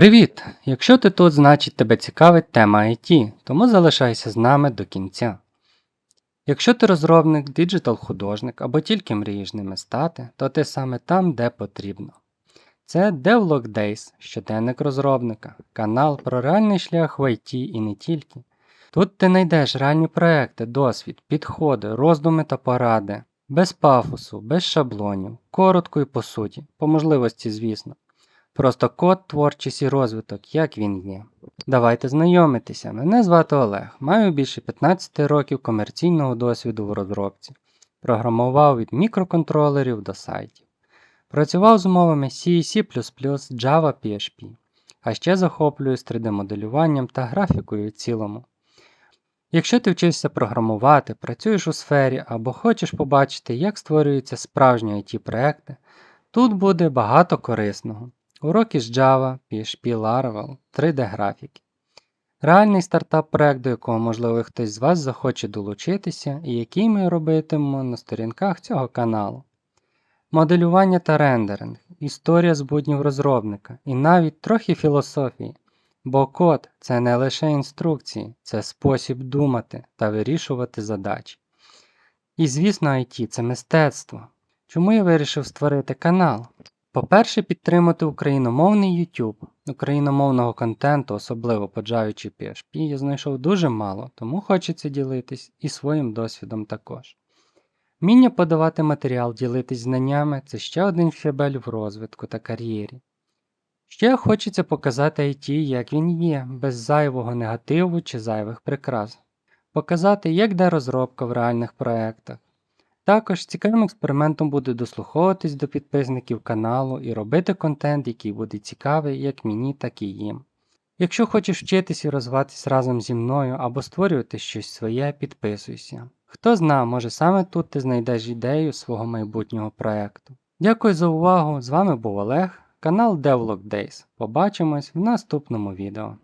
Привіт! Якщо ти тут, значить тебе цікавить тема IT, тому залишайся з нами до кінця. Якщо ти розробник, діджитал-художник або тільки мрієш ними стати, то ти саме там, де потрібно. Це Devlog Days, щоденник розробника, канал про реальний шлях в IT і не тільки. Тут ти знайдеш реальні проекти, досвід, підходи, роздуми та поради, без пафосу, без шаблонів, коротко і по суті, по можливості, звісно. Просто код, творчість і розвиток, як він є. Давайте знайомитися. Мене звати Олег. Маю більше 15 років комерційного досвіду в розробці. Програмував від мікроконтролерів до сайтів. Працював з мовами C, C++, Java, PHP. А ще захоплююсь 3D-моделюванням та графікою в цілому. Якщо ти вчишся програмувати, працюєш у сфері або хочеш побачити, як створюються справжні IT-проекти, тут буде багато корисного. Уроки з Java, PHP, Laravel, 3D-графіки. Реальний стартап-проект, до якого, можливо, хтось з вас захоче долучитися, і який ми робитимемо на сторінках цього каналу. Моделювання та рендеринг, історія з буднів розробника і навіть трохи філософії. Бо код це не лише інструкції, це спосіб думати та вирішувати задачі. І звісно, IT це мистецтво. Чому я вирішив створити канал? По-перше, підтримати україномовний YouTube. Україномовного контенту, особливо по Java PHP, я знайшов дуже мало, тому хочеться ділитись і своїм досвідом також. Вміння подавати матеріал, ділитись знаннями це ще один щебель в розвитку та кар'єрі. Ще хочеться показати IT, як він є, без зайвого негативу чи зайвих прикрас. Показати, як де розробка в реальних проєктах. Також цікавим експериментом буде дослуховуватись до підписників каналу і робити контент, який буде цікавий як мені, так і їм. Якщо хочеш вчитись і розвиватись разом зі мною або створювати щось своє, підписуйся. Хто зна, може саме тут ти знайдеш ідею свого майбутнього проєкту. Дякую за увагу! З вами був Олег, канал Devlog Days. Побачимось в наступному відео.